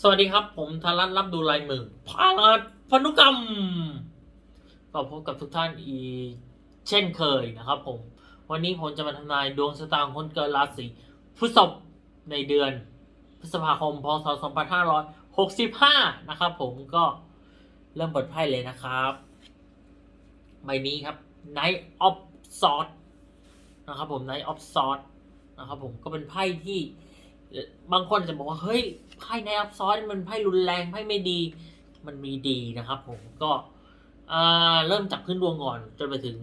สวัสดีครับ ผมธารัตน์รับดูลายมือพาลัดพนุกรรม ก็พบกับทุกท่านอีเช่นเคยนะครับผม วันนี้ผมจะมาทำนายดวงชะตาของคนเกิดราศีพฤษภในเดือนพฤษภาคมพศ 2565 นะครับผมก็เริ่มเปิดไพ่เลยนะครับ ใบนี้ครับ Knight of Swords นะครับผม Knight of Swords นะครับผมก็เป็นไพ่ที่บางคนจะบอกว่า เฮ้ย ไพ่ในอัพซอสมันไพ่รุนแรงไพ่ไม่ดี มันมีดีนะครับ ผมก็เริ่มจากพื้นดวงก่อนจนไปถึง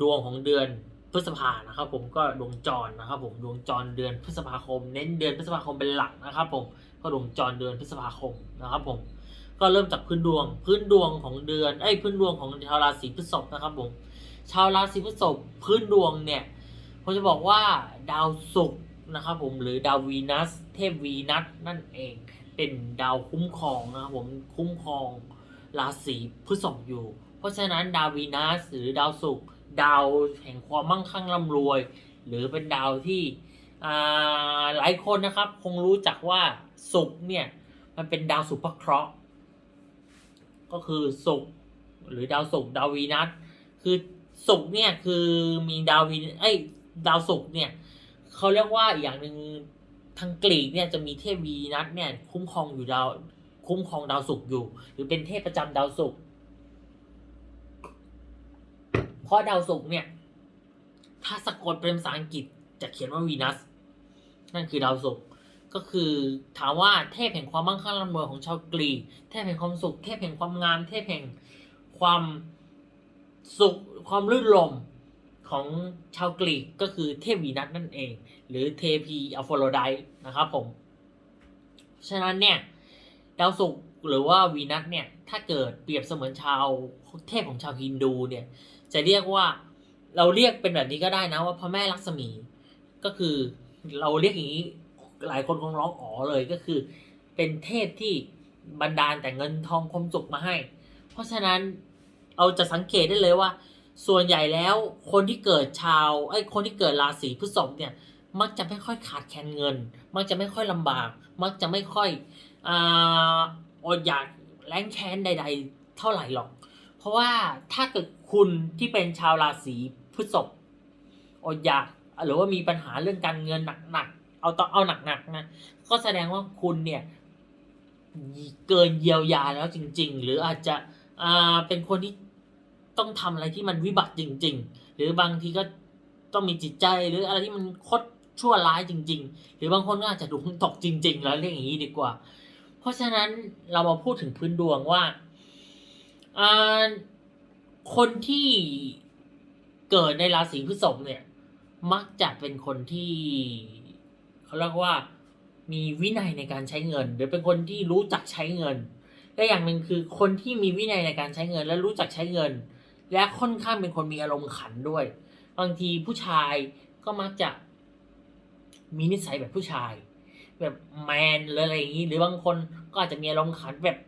ดวงของเดือนพฤษภานะครับผมก็ดวงจรนะครับ ผมดวงจรเดือนพฤษภาคม เน้นเดือนพฤษภาคมเป็นหลักนะครับ ผมก็ดวงจรเดือนพฤษภาคมนะครับ ผมก็เริ่มจากพื้นดวง พื้นดวงของเดือนไอ้พื้นดวงของชาวราศีพฤษภนะครับ ผมชาวราศีพฤษภพื้นดวงเนี่ยผมจะบอกว่าดาวศุกร์นะครับ ผมหรือดาววีนัส เทพวีนัสนั่นเอง เป็นดาวคุ้มครองนะครับผมคุ้มครองราศีพฤษภอยู่ เพราะฉะนั้นดาววีนัสหรือดาวศุกร์ดาวแห่งความมั่งคั่งร่ำรวย หรือเป็นดาวที่อ่าหลายคนนะครับ คงรู้จักว่าศุกร์เนี่ยมันเป็นดาวสุภเคราะห์ ก็คือศุกร์หรือดาวศุกร์ดาววีนัสคือศุกร์เนี่ยคือมีดาววีเอ้ยดาวศุกร์เนี่ยเขาเรียกว่าอีกอย่างหนึ่ง ทางกรีกเนี่ยจะมีเทพวีนัสเนี่ยคุ้มครองอยู่ดาวคุ้มครองดาวศุกร์อยู่ หรือเป็นเทพประจำดาวศุกร์เพราะดาวศุกร์เนี่ย ถ้าสะกดเป็นภาษาอังกฤษจะเขียนว่าวีนัส นั่นคือดาวศุกร์ก็คือถามว่าเทพแห่งความมั่งคั่งร่ำรวยของชาวกรีกเทพแห่งความสุข เทพแห่งความงามเทพแห่งความสุขความรื่นรมของชาวกรีกก็คือเทพวีนัสนั่นเอง หรือเทพีอโฟโรไดนะครับผม ฉะนั้นเนี่ยดาวศุกร์หรือว่าวีนัสเนี่ย ถ้าเกิดเปรียบเสมือนชาวเทพของชาวฮินดูเนี่ย จะเรียกว่าเราเรียกเป็นแบบนี้ก็ได้นะว่าพระแม่ลักษมี ก็คือเราเรียกอย่างนี้หลายคนคงร้องอ๋อเลยก็คือ เป็นเทพที่บันดาลแต่เงินทองความสุขมาให้ เพราะฉะนั้นเราจะสังเกตได้เลยว่า ส่วนใหญ่แล้วคนที่เกิดชาวไอ้คนที่เกิดราศีพฤษภเนี่ย มักจะไม่ค่อยขาดแคลนเงิน มักจะไม่ค่อยลำบาก มักจะไม่ค่อยอ่าอดอยากแรงแค้นใด ๆ เท่าไหร่หรอก เพราะว่าถ้าเกิดคุณที่เป็นชาวราศีพฤษภอดอยากหรือว่ามีปัญหาเรื่องการเงินหนักๆเอาต่องเอาหนักๆนะก็แสดงว่าคุณเนี่ยเกินเยียวยาแล้วจริง ๆ หรืออาจจะอ่าเป็นคนที่ต้องทำอะไรที่มันวิบัติจริง ๆ หรือบางทีก็ต้องมีจิตใจหรืออะไรที่มันคด ชั่วร้ายจริง ๆ หรือบางคนก็อาจจะดวงตกจริง ๆ แล้วเรียกอย่างนี้ดีกว่า เพราะฉะนั้นเรามาพูดถึงพื้นดวงว่าอ่าคนที่เกิดในราศีพฤษภเนี่ย มักจะเป็นคนที่เขาเรียกว่ามีวินัยในการใช้เงิน หรือเป็นคนที่รู้จักใช้เงินและอย่างหนึ่งคือคนที่มีวินัยในการใช้เงิน และรู้จักใช้เงิน และค่อนข้างเป็นคนมีอารมณ์ขันด้วย บางทีผู้ชายก็มักจะ มีนิสัยแบบผู้ชาย แบบแมนหรืออะไรอย่างนี้หรือบางคนก็อาจจะมีอารมณ์ขันแบบ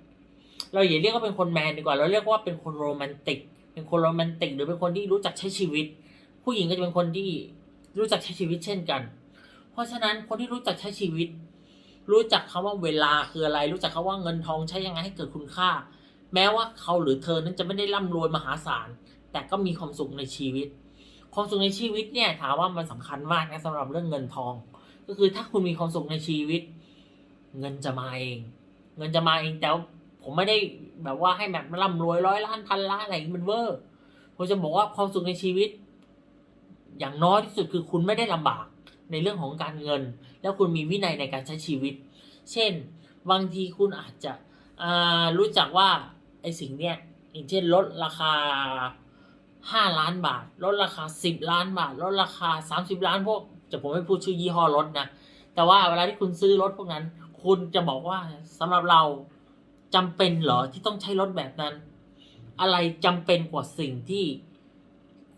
เราอย่าเรียกว่าเป็นคนแมนดีกว่า เราเรียกว่าเป็นคนโรแมนติก เป็นคนโรแมนติก หรือเป็นคนที่รู้จักใช้ชีวิต ผู้หญิงก็จะเป็นคนที่รู้จักใช้ชีวิตเช่นกัน เพราะฉะนั้นคนที่รู้จักใช้ชีวิต รู้จักคำว่าเวลาคืออะไร รู้จักคำว่าเงินทองใช้ยังไงให้เกิดคุณค่า แม้ว่าเขาหรือเธอนั้นจะไม่ได้ร่ำรวยมหาศาล แต่ก็มีความสุขในชีวิต ความสุขในชีวิตเนี่ยถามว่ามันสำคัญมากนะสำหรับเรื่องเงินทอง ก็คือถ้าคุณมีความสุขในชีวิต เงินจะมาเอง เงินจะมาเองแต่ผมไม่ได้แบบว่าให้แบบร่ำรวยร้อยล้านพันล้านอะไรอย่างนี้มันเวอร์ผมจะบอกว่าความสุขในชีวิต อย่างน้อยที่สุดคือคุณไม่ได้ลำบากในเรื่องของการเงิน แล้วคุณมีวินัยในการใช้ชีวิต เช่น บางทีคุณอาจจะรู้จักว่าไอ้สิ่งเนี้ยอย่างเช่นลดราคา 5ล้านบาท ลดราคา10ล้านบาท ลดราคา30ล้านพวกจะผมไม่พูดชื่อยี่ห้อรถนะ แต่ว่าเวลาที่คุณซื้อรถพวกนั้น คุณจะบอกว่าสำหรับเราจำเป็นเหรอที่ต้องใช้รถแบบนั้น อะไรจำเป็นกว่าสิ่งที่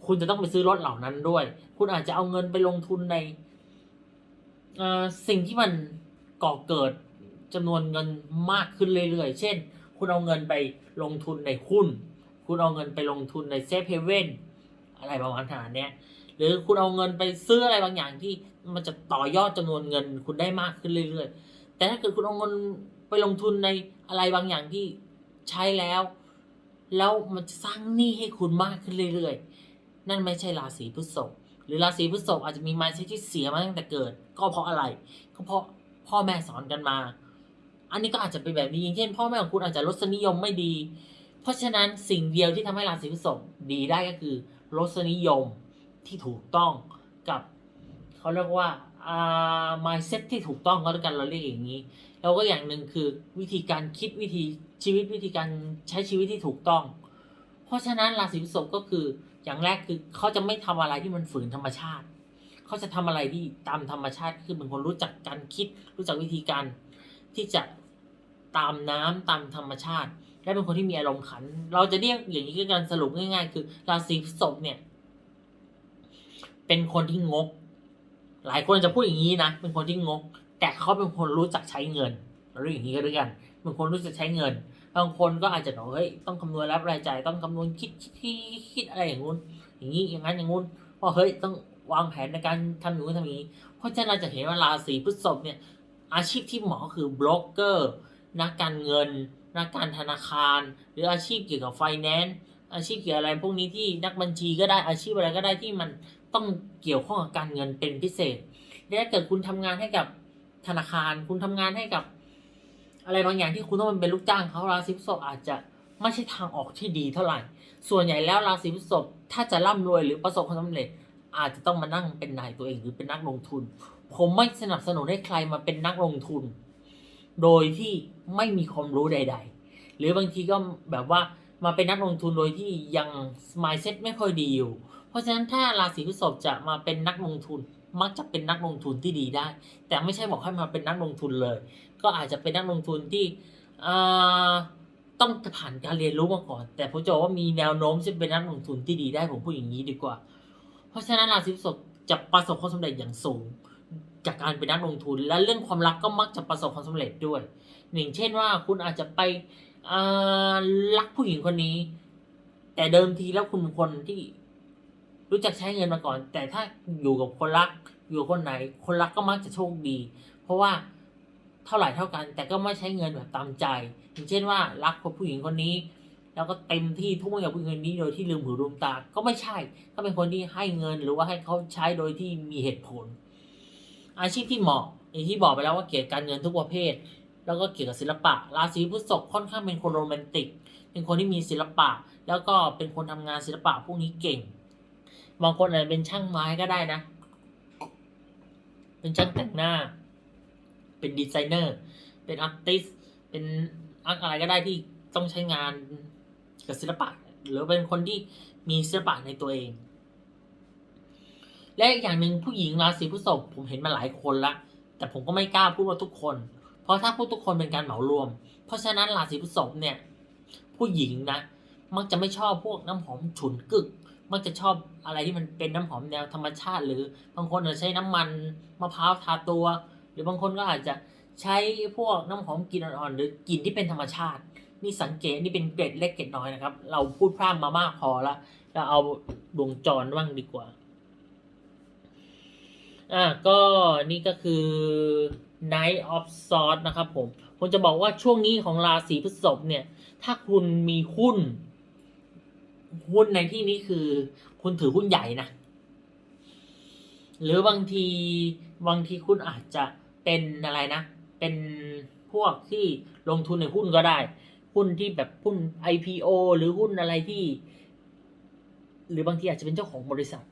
คุณจะต้องไปซื้อรถเหล่านั้นด้วย คุณอาจจะเอาเงินไปลงทุนในสิ่งที่มันก่อเกิดจำนวนเงินมากขึ้นเรื่อยๆ เช่น คุณเอาเงินไปลงทุนในหุ้น คุณเอาเงินไปลงทุนในเซฟเฮเว่นอะไรประมาณขนาดเนี้ยหรือคุณเอาเงินไปซื้ออะไรบางอย่างที่มันจะต่อยอดจำนวนเงินคุณได้มากขึ้นเรื่อยๆ แต่ถ้าเกิดคุณเอาเงินไปลงทุนในอะไรบางอย่างที่ใช้แล้ว แล้วมันจะสร้างหนี้ให้คุณมากขึ้นเรื่อยๆ นั่นไม่ใช่ราศีพฤษภหรือราศีพฤษภอาจจะมีมายที่เสียมาตั้งแต่เกิด ก็เพราะอะไร ก็เพราะพ่อแม่สอนกันมา อันนี้ก็อาจจะเป็นแบบนี้อย่างเช่น พ่อแม่ของคุณอาจจะรสนิยมไม่ดี เพราะฉะนั้นสิ่งเดียวที่ทำให้ราศีพฤษภดีได้ก็คือรสนิยมที่ถูกต้องกับเขาเรียกว่าอ่า mindset ที่ถูกต้องก็แล้วกันเราเรียกอย่างนี้ แล้วก็อย่างหนึ่งคือวิธีการคิดวิธีชีวิตวิธีการใช้ชีวิตที่ถูกต้อง เพราะฉะนั้นราศีพฤษภก็คืออย่างแรกคือเขาจะไม่ทำอะไรที่มันฝืนธรรมชาติ เขาจะทำอะไรที่ตามธรรมชาติคือเป็นคนรู้จักการคิด รู้จักวิธีการที่จะ ตามน้ำตามธรรมชาติ และเป็นคนที่มีอารมณ์ขัน เราจะเรียกอย่างนี้คือการสรุปง่ายๆ คือ ราศีพฤษภเนี่ย เป็นคนที่งก หลายคนจะพูดอย่างนี้นะเป็นคนที่งก แต่เขาเป็นคนรู้จักใช้เงินเราเรียกอย่างนี้ก็ด้วยกันเป็นคนรู้จักใช้เงิน บางคนก็อาจจะบอกเฮ้ยต้องคำนวณรับรายจ่ายต้องคำนวณคิดคิดคิดอะไรอย่างงู้น อย่างนี้อย่างนั้นอย่างงู้นว่าเฮ้ยต้องวางแผนในการทำอย่างนู้นทำนี้ เพราะฉะนั้นเราจะเห็นว่าราศีพฤษภเนี่ยอาชีพที่เหมาะคือบล็อกเกอร์ นักการเงิน นักการธนาคาร หรืออาชีพเกี่ยวกับไฟแนนซ์อาชีพเกี่ยวอะไรพวกนี้ที่นักบัญชีก็ได้อาชีพอะไรก็ได้ที่มันต้องเกี่ยวข้องกับการเงินเป็นพิเศษและถ้าเกิดคุณทำงานให้กับธนาคาร คุณทำงานให้กับ อะไรบางอย่างที่คุณต้องเป็นลูกจ้างเขาราศีพฤษภอาจจะไม่ใช่ทางออกที่ดีเท่าไหร่ ส่วนใหญ่แล้วราศีพฤษภถ้าจะร่ำรวยหรือประสบความสำเร็จ อาจจะต้องมานั่งเป็นนายตัวเองหรือเป็นนักลงทุน ผมไม่สนับสนุนให้ใครมาเป็นนักลงทุน โดยที่ไม่มีความรู้ใด ๆ หรือบางทีก็แบบว่ามาเป็นนักลงทุนโดยที่ยัง mindset ไม่ค่อยดีอยู่ เพราะฉะนั้นถ้าราศีพฤษภจะมาเป็นนักลงทุนมักจะเป็นนักลงทุนที่ดีได้ แต่ไม่ใช่บอกให้มาเป็นนักลงทุนเลย ก็อาจจะเป็นนักลงทุนที่ต้องผ่านการเรียนรู้มาก่อน แต่ผมจะบอว่ามีแนวโน้มจะเป็นนักลงทุนที่ดีได้ผมพูดอย่างนี้ดีกว่า เพราะฉะนั้นราศีพฤษภจะประสบความสำเร็จอย่างสูง จากการเป็นนักลงทุน และเรื่องความรักก็มักจะประสบความสำเร็จด้วยอย่างเช่นว่าคุณอาจจะไปรักผู้หญิงคนนี้ แต่เดิมทีแล้วคุณเป็นคนที่รู้จักใช้เงินมาก่อน แต่ถ้าอยู่กับคนรักอยู่คนไหน คนรักก็มักจะโชคดี เพราะว่าเท่าไหร่เท่ากัน แต่ก็ไม่ใช้เงินแบบตามใจ อย่างเช่นว่ารักผู้หญิงคนนี้ แล้วก็เต็มที่ทุ่มกับผู้หญิงคนนี้โดยที่ลืมหูลืมตาก็ไม่ใช่ก็เป็นคนที่ให้เงินหรือว่าให้เขาใช้โดยที่มีเหตุผล อาชีพที่เหมาะอย่างที่บอกไปแล้วว่าเกี่ยวกับการเงินทุกประเภท แล้วก็เกี่ยวกับศิลปะ ราศีพฤษภค่อนข้างเป็นคนโรแมนติก เป็นคนที่มีศิลปะ แล้วก็เป็นคนทำงานศิลปะพวกนี้เก่ง บางคนอาจจะเป็นช่างไม้ก็ได้นะ เป็นช่างแต่งหน้า เป็นดีไซเนอร์ เป็นอาร์ติส เป็นอะไรก็ได้ที่ต้องใช้งานกับศิลปะ หรือเป็นคนที่มีศิลปะในตัวเอง และอีกอย่างหนึ่งผู้หญิงราศีพฤษภผมเห็นมาหลายคนละ แต่ผมก็ไม่กล้าพูดว่าทุกคน เพราะถ้าพูดทุกคนเป็นการเหมารวม เพราะฉะนั้นราศีพฤษภเนี่ย ผู้หญิงนะ มักจะไม่ชอบพวกน้ำหอมฉุนกึก มักจะชอบอะไรที่มันเป็นน้ำหอมแนวธรรมชาติ หรือบางคนอาจจะใช้น้ำมันมะพร้าวทาตัว หรือบางคนก็อาจจะใช้พวกน้ำหอมกลิ่นอ่อนๆหรือกลิ่นที่เป็นธรรมชาตินี่สังเกตนี่เป็นเกร็ดเล็กเกร็ดน้อยนะครับ เราพูดพร่ำมามากพอละเราเอาดวงจรบ้างดีกว่า อะก็นี่ก็คือ Night of Swords นะครับผม ผมจะบอกว่าช่วงนี้ของราศีพฤษภเนี่ย ถ้าคุณมีหุ้น หุ้นในที่นี้คือ คุณถือหุ้นใหญ่นะ หรือบางทีบางทีคุณอาจจะเป็นอะไรนะ เป็นพวกที่ลงทุนในหุ้นก็ได้ หุ้นที่แบบหุ้น IPO หรือหุ้นอะไรที่ หรือบางทีอาจจะเป็นเจ้าของบริษัท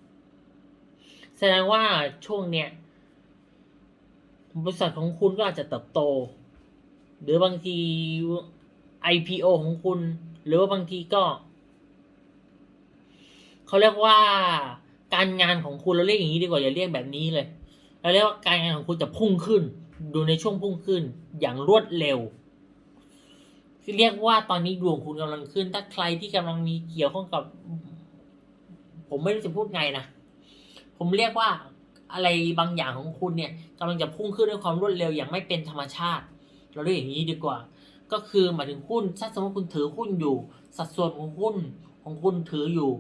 แสดงว่าช่วงเนี้ยบริษัทของคุณก็อาจจะเติบโต หรือบางที IPO ของคุณ หรือว่าบางทีก็ เขาเรียกว่าการงานของคุณเราเรียกอย่างนี้ดีกว่าอย่าเรียกแบบนี้เลย เราเรียกว่าการงานของคุณจะพุ่งขึ้น ดูในช่วงพุ่งขึ้น อย่างรวดเร็วเรียกว่าตอนนี้ดวงคุณกำลังขึ้น ถ้าใครที่กำลังมีเกี่ยวข้องกับ ผมไม่รู้จะพูดไงนะ ผมเรียกว่าอะไรบางอย่างของคุณเนี่ยกำลังจะพุ่งขึ้นด้วยความรวดเร็วอย่างไม่เป็นธรรมชาติ เราเรียกอย่างนี้ดีกว่า ก็คือหมายถึงหุ้นถ้าสมมติคุณถือหุ้นอยู่ สัดส่วนของหุ้นของคุณถืออยู่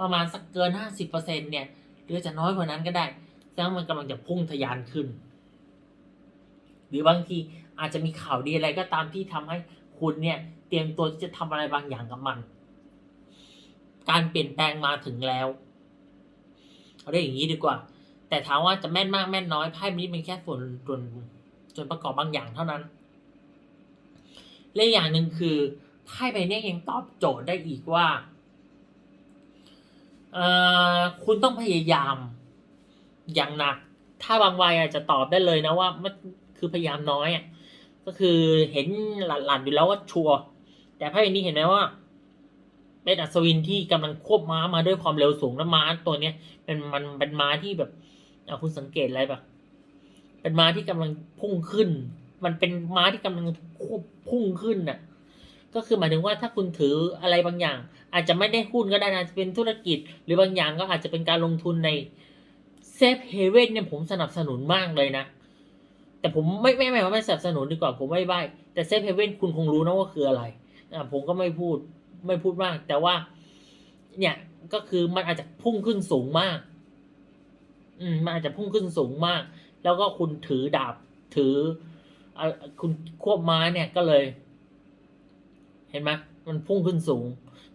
ประมาณสักเกินห้าสิบเปอร์เซ็นเนี่ยหรือจะน้อยกว่านั้นก็ได้แสดงว่ามันกำลังจะพุ่งทะยานขึ้น หรือบางทีอาจจะมีข่าวดีอะไรก็ตามที่ทำให้คุณเนี่ยเตรียมตัวที่จะทำอะไรบางอย่างกับมัน การเปลี่ยนแปลงมาถึงแล้ว เอาเรียกอย่างนี้ดีกว่า แต่ถามว่าจะแม่นมากแม่นน้อยไพ่นี้เป็นแค่ส่วนส่วนส่วนประกอบบางอย่างเท่านั้นและอย่างหนึ่งคือไพ่ใบนี้ยังตอบโจทย์ได้อีกว่าเออคุณต้องพยายามอย่างหนัก ถ้าบางวัยอาจจะตอบได้เลยนะว่ามันคือพยายามน้อยอะก็คือเห็นหลันๆอยู่แล้วว่าชัวร์แต่ไพ่ใบนี้เห็นไหมว่า เป็นอัศวินที่กำลังควบม้ามาด้วยความเร็วสูงและม้าตัวเนี้ยเป็นมันเป็นม้าที่แบบเอาคุณสังเกตอะไรปะเป็นม้าที่กำลังพุ่งขึ้น มันเป็นม้าที่กำลังควบพุ่งขึ้นน่ะ ก็คือหมายถึงว่าถ้าคุณถืออะไรบางอย่าง อาจจะไม่ได้หุ้นก็ได้นะอาจะเป็นธุรกิจ หรือบางอย่างก็อาจจะเป็นการลงทุนในเซฟเฮเว่นเนี่ยผมสนับสนุนมากเลยนะแต่ผมไม่ไม่ไม่ว่าไม่สนับสนุนดีกว่าผมไม่ใบแต่เซฟเฮเว่นคุณคงรู้นะว่าคืออะไรอ่าผมก็ไม่พูด ไม่พูดมาก แต่ว่า เนี่ยก็คือมันอาจจะพุ่งขึ้นสูงมาก อืม มันอาจจะพุ่งขึ้นสูงมาก แล้วก็คุณถือดาบ ถือคุณควบม้าเนี่ยก็เลย เห็นไหมมันพุ่งขึ้นสูง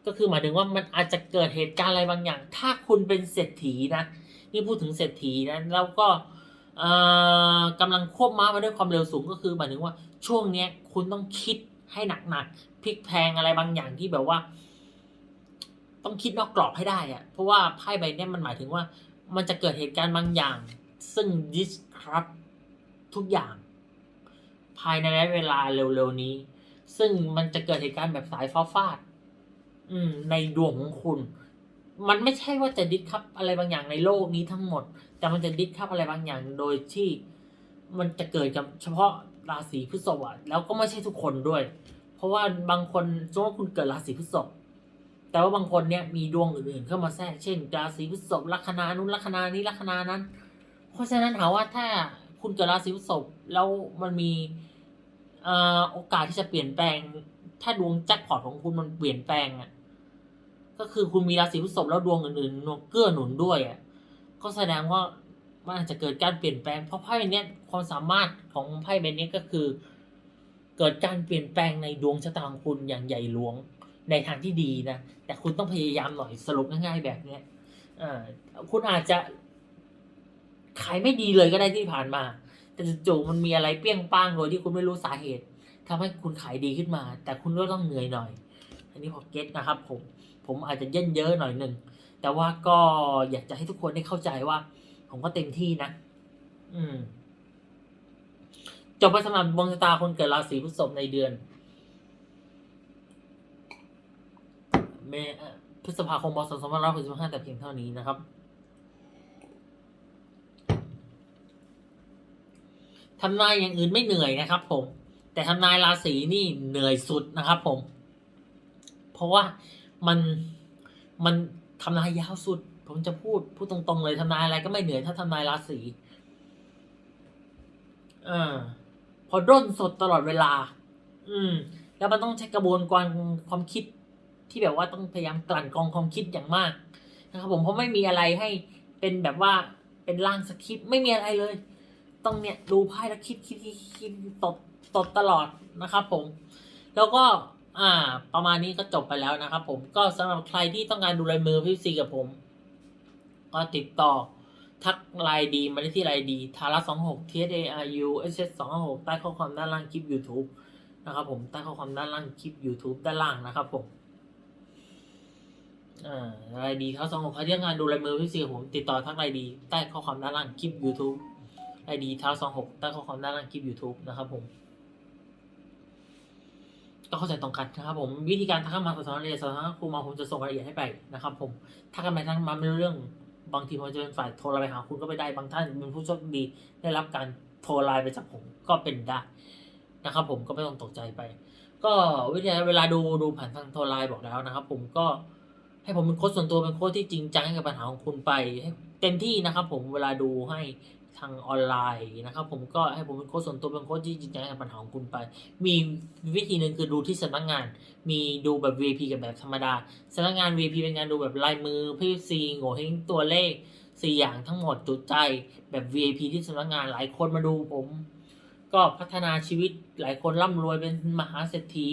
ก็คือหมายถึงว่ามันอาจจะเกิดเหตุการณ์อะไรบางอย่าง ถ้าคุณเป็นเศรษฐีนะนี่พูดถึงเศรษฐีนะแล้วก็เอ่อกำลังควบม้ามาด้วยความเร็วสูงก็คือหมายถึงว่าช่วงเนี้ย คุณต้องคิดให้หนักๆ ลิกแพงอะไรบางอย่างที่แบบว่า ต้องคิดนอกกรอบให้ได้อะเพราะว่าไพ่ใบนี้มันหมายถึงว่า มันจะเกิดเหตุการณ์บางอย่าง ซึ่ง disrupt ทุกอย่าง ภายในระยะเวลาเร็วๆนี้ ซึ่งมันจะเกิดเหตุการณ์แบบสายฟ้าฟาด อืม ในดวงของคุณ มันไม่ใช่ว่าจะดิสครับอะไรบางอย่างในโลกนี้ทั้งหมด แต่มันจะดิสครับอะไรบางอย่างโดยที่มันจะเกิดกับเฉพาะราศีพฤษภอะแล้วก็ไม่ใช่ทุกคนด้วย เพราะว่าบางคนสมมติว่าคุณเกิดราศีพฤษภแต่ว่าบางคนเนี่ยมีดวงอื่นๆเข้ามาแทรกเช่นราศีพฤษภลัคนานู้นลัคนานี้ลัคนานั้น เพราะฉะนั้นถามว่าถ้าคุณเกิดราศีพฤษภแล้วมันมีอ่อโอกาสที่จะเปลี่ยนแปลง ถ้าดวงแจ็คพอตของคุณมันเปลี่ยนแปลงอะก็คือคุณมีราศีพฤษภแล้วดวงอื่นๆเกื้อหนุนด้วยอะก็แสดงว่ามันอาจจะเกิดการเปลี่ยนแปลง เพราะไพ่เนี้ยความสามารถของไพ่ใบเนี้ยก็คือ เกิดการเปลี่ยนแปลงในดวงชะตาของคุณอย่างใหญ่หลวงในทางที่ดีนะ แต่คุณต้องพยายามหน่อยสรุปง่ายๆแบบเนี้ยคุณอาจจะ ขายไม่ดีเลยก็ได้ที่ผ่านมา แต่จู่ๆมันมีอะไรเปรี้ยงป้างโดยที่คุณไม่รู้สาเหตุทำให้คุณขายดีขึ้นมา แต่คุณก็ต้องเหนื่อยหน่อย อันนี้พอเก็ตนะครับ ผม ผมอาจจะเย่นเยอะหน่อยหนึ่ง แต่ว่าก็อยากจะให้ทุกคนได้เข้าใจว่า ผมก็เต็มที่นะ อืม จบไปสำหรับดวงชะตาคนเกิดราศีพฤษภในเดือน เมพฤษภาคมพศ2565แต่เพียงเท่านี้นะครับ ทำนายอย่างอื่นไม่เหนื่อยนะครับ ผม แต่ทำนายราศีนี่เหนื่อยสุดนะครับผม เพราะว่ามันมันทำนายยาวสุด ผมจะพูดพูดตรงๆเลยทำนายอะไรก็ไม่เหนื่อยถ้าทำนายราศีเออ พอด้นสดตลอดเวลา อืม แล้วมันต้องใช้กระบวนการความคิดที่แบบว่าต้องพยายามกลั่นกรองความคิดอย่างมากนะครับผมเพราะไม่มีอะไรให้เป็นแบบว่าเป็นร่างสคริปต์ไม่มีอะไรเลย ต้องเนี่ยดูไพ่แล้วคิดคิดคิดคิดตดตดตลอดนะครับผม แล้วก็อ่า ประมาณนี้ก็จบไปแล้วนะครับผมก็สำหรับใครที่ต้องการดูลายมือพี่ซีกับผม ก็ติดต่อ ทักไลน์ดีมาได้ที่ไลน์ดีทาระสองหก t s a r u s s สองหกใต้ข้อความด้านล่างคลิป YouTube นะครับผมใต้ข้อความด้านล่างคลิป YouTube ด้านล่างนะครับผมอ่าไลน์ดีเท่าสองหกใครที่องการดูลายมือพี่ซีกับผมติดต่อทักไลน์ดีใต้ข้อความด้านล่างคลิป YouTube ไลน์ดีเท่าสองหกใต้ข้อความด้านล่างคลิป YouTube นะครับผมก็เข้าใจตรงกันนะครับผมวิธีการทักเข้ามาสอบถามรายละเอียดสอบถามครูมาผมจะส่งรายละเอียดให้ไปนะครับผมถ้ากันไปทักมาไม่รู้เรื่อง บางทีผมจะเป็นฝ่ายโทรไปหาคุณก็ไปได้บางท่านเป็นผู้โชคดีได้รับการโทรไลน์ไปจากผมก็เป็นได้นะครับ ผมก็ไม่ต้องตกใจไป ก็วิธีเวลาดูดูผ่านทางโทรไลน์บอกแล้วนะครับ ผมก็ให้ผมเป็นโค้ชส่วนตัวเป็นโค้ชที่จริงจังกับปัญหาของคุณไปให้เต็มที่นะครับ ผมเวลาดูให้ ทางออนไลน์นะครับ ผมก็ให้ผมเป็นโค้ชส่วนตัวเป็นโค้ชที่จริงจังให้กับปัญหาของคุณไป มีวิธีหนึ่งคือดูที่สำนักงาน มีดูแบบ VIP กับแบบธรรมดาสำนักงาน VIP เป็นการดูแบบลายมือพี่ซีโง่เฮงตัวเลขสี่อย่างทั้งหมดจุดใจแบบ VIP ที่สำนักงานหลายคนมาดูผม ก็พัฒนาชีวิตหลายคนร่ำรวยเป็นมหาเศรษฐี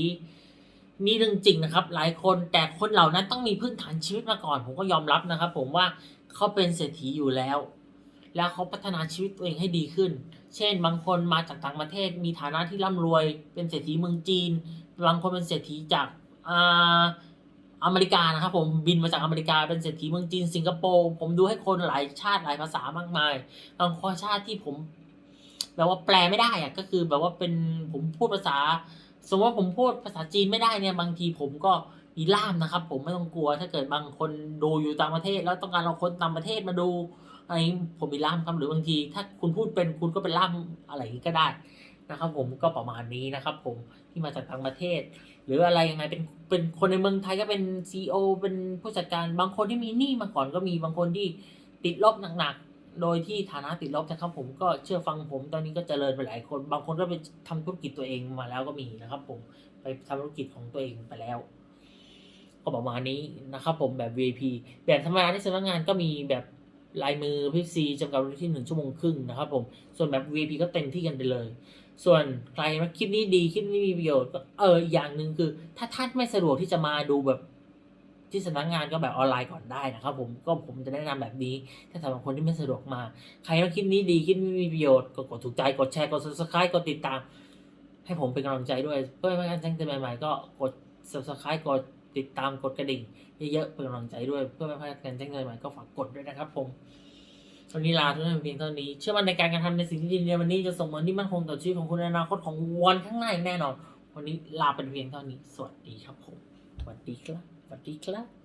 นี่เรื่องจริงนะครับ หลายคนแต่คนเหล่านั้นต้องมีพื้นฐานชีวิตมาก่อน ผมก็ยอมรับนะครับ ผมว่าเขาเป็นเศรษฐีอยู่แล้ว แล้วเขาพัฒนาชีวิตตัวเองให้ดีขึ้น เช่น บางคนมาจากต่างประเทศมีฐานะที่ร่ำรวย เป็นเศรษฐีเมืองจีน บางคนเป็นเศรษฐีจากอ่าอเมริกานะครับผมบินมาจากอเมริกาเป็นเศรษฐีเมืองจีนสิงคโปร์ผมดูให้คนหลายชาติหลายภาษามากมายบางคนชาติที่ผมแบบว่าแปลไม่ได้อะก็คือแบบว่าเป็นผมพูดภาษา สมมติว่าผมพูดภาษาจีนไม่ได้เนี่ยบางทีผมก็มีล่ามนะครับ ผมไม่ต้องกลัวถ้าเกิดบางคนดูอยู่ต่างประเทศ แล้วต้องการเอาคนต่างประเทศมาดู อะไรอย่างนี้ผมมีล่ามครับหรือบางที ถ้าคุณพูดเป็นคุณก็เป็นล่ามอะไรก็ได้นะครับ ผมก็ประมาณนี้นะครับ ผมที่มาจากต่างประเทศ หรืออะไรยังไงเป็นเป็นคนในเมืองไทยก็เป็นซีอเป็นผู้จัดการบางคนที่มีหนี้มาก่อนก็มีบางคนที่ติดลบหนักๆโดยที่ฐานะติดลบนะครับ ผมก็เชื่อฟังผมตอนนี้ก็เจริญไปหลายคน บางคนก็ไปทำธุรกิจตัวเองมาแล้วก็มีนะครับ ผมไปทำธุรกิจของตัวเองไปแล้วก็ประมาณนี้นะครับ ผมแบบ VIP แบบธรรมดาที่สำนักงานก็มีแบบ ลายมือพิซีจำกัดเวลาที่หนึ่งชั่วโมงครึ่งนะครับผม ส่วนแบบ VIP ก็เต็มที่กันไปเลย ส่วนใครว่าคลิปนี้ดีคลิปนี้มีประโยชน์ก็เอออย่างหนึ่งคือ ถ้าท่านไม่สะดวกที่จะมาดูแบบที่สำนักงานก็แบบออนไลน์ก่อนได้นะครับผมก็ผมจะแนะนำแบบนี้ ถ้าสำหรับคนที่ไม่สะดวกมา ใครว่าคลิปนี้ดีคลิปนี้มีประโยชน์ก็กดถูกใจกดแชร์กด subscribe กดติดตาม ให้ผมเป็นกำลังใจด้วย เพื่อไม่ให้การแจ้งเตือนใหม่ๆก็กด subscribe กด ติดตามกดกระดิ่งเยอะๆเป็นกำลังใจด้วยเพื่อไม่ให้การแจ้งเตือนใหม่ก็ฝากกดด้วยนะครับผมวันนี้ลาทุกท่านเพียงเท่านี้ เชื่อมั่นในการกระทำในสิ่งที่ดีในวันนี้จะส่งผลที่มั่นคงต่อชีวิตของคุณในอนาคตของวันข้างหน้าแน่นอน วันนี้ลาเป็นเพียงเท่านี้ สวัสดีครับผมสวัสดีครับสวัสดีครับ